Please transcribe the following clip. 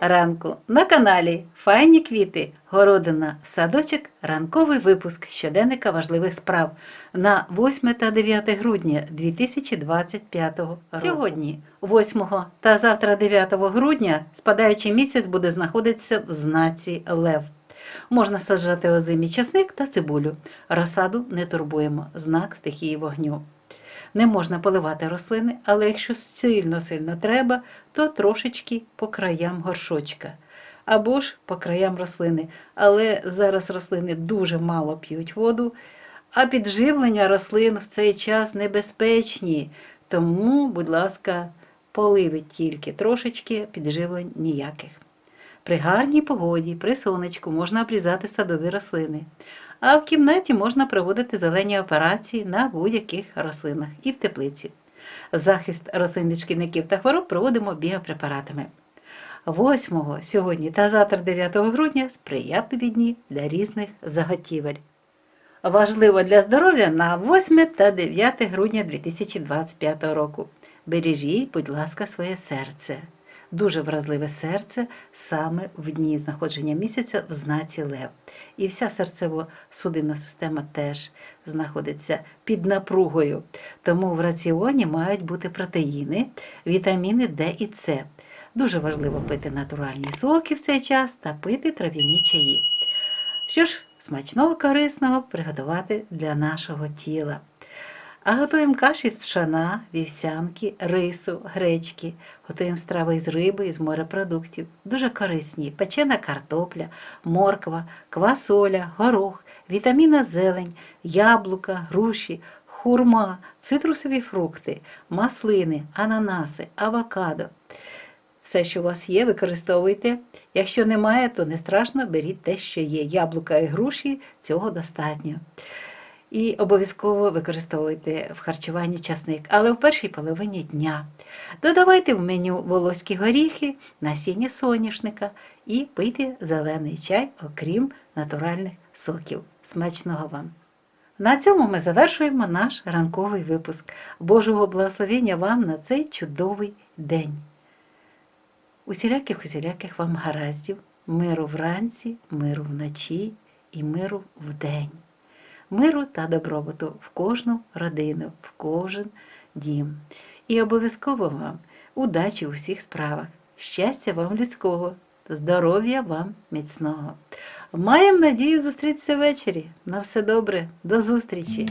ранку на каналі Файні квіти, городина, садочок, ранковий випуск щоденника важливих справ на 8 та 9 грудня 2025 року. Сьогодні, 8 та завтра 9 грудня, спадаючий місяць буде знаходитися в знаці Лев. Можна саджати озимі часник та цибулю. Розсаду не турбуємо, знак стихії вогню. Не можна поливати рослини, але якщо сильно-сильно треба, то трошечки по краям горшочка. Або ж по краям рослини. Але зараз рослини дуже мало п'ють воду, а підживлення рослин в цей час небезпечні. Тому, будь ласка, поливить тільки трошечки, підживлень ніяких. При гарній погоді, при сонечку можна обрізати садові рослини. А в кімнаті можна проводити зелені операції на будь-яких рослинах і в теплиці. Захист рослин від шкідників та хвороб проводимо біопрепаратами. 8 сьогодні та завтра 9 грудня сприятливі дні для різних заготівель. Важливо для здоров'я на 8 та 9 грудня 2025 року. Бережіть, будь ласка, своє серце. Дуже вразливе серце саме в дні знаходження місяця в знаці Лев. І вся серцево-судинна система теж знаходиться під напругою. Тому в раціоні мають бути протеїни, вітаміни Д і С. Дуже важливо пити натуральні соки в цей час та пити трав'яні чаї. Що ж, смачного корисного приготувати для нашого тіла. А готуємо каші з пшона, вівсянки, рису, гречки. Готуємо страви з риби і з морепродуктів. Дуже корисні. Печена картопля, морква, квасоля, горох, вітаміна зелень, яблука, груші, хурма, цитрусові фрукти, маслини, ананаси, авокадо. Все, що у вас є, використовуйте. Якщо немає, то не страшно, беріть те, що є. Яблука і груші цього достатньо. І обов'язково використовуйте в харчуванні часник, але в першій половині дня. Додавайте в меню волоські горіхи, насіння соняшника і пийте зелений чай, окрім натуральних соків. Смачного вам! На цьому ми завершуємо наш ранковий випуск. Божого благословення вам на цей чудовий день. Усіляких усіляких вам гараздів, миру вранці, миру вночі і миру вдень миру та добробуту в кожну родину, в кожен дім. І обов'язково вам удачі у всіх справах, щастя вам людського, здоров'я вам міцного. Маємо надію зустрітися ввечері. На все добре, до зустрічі!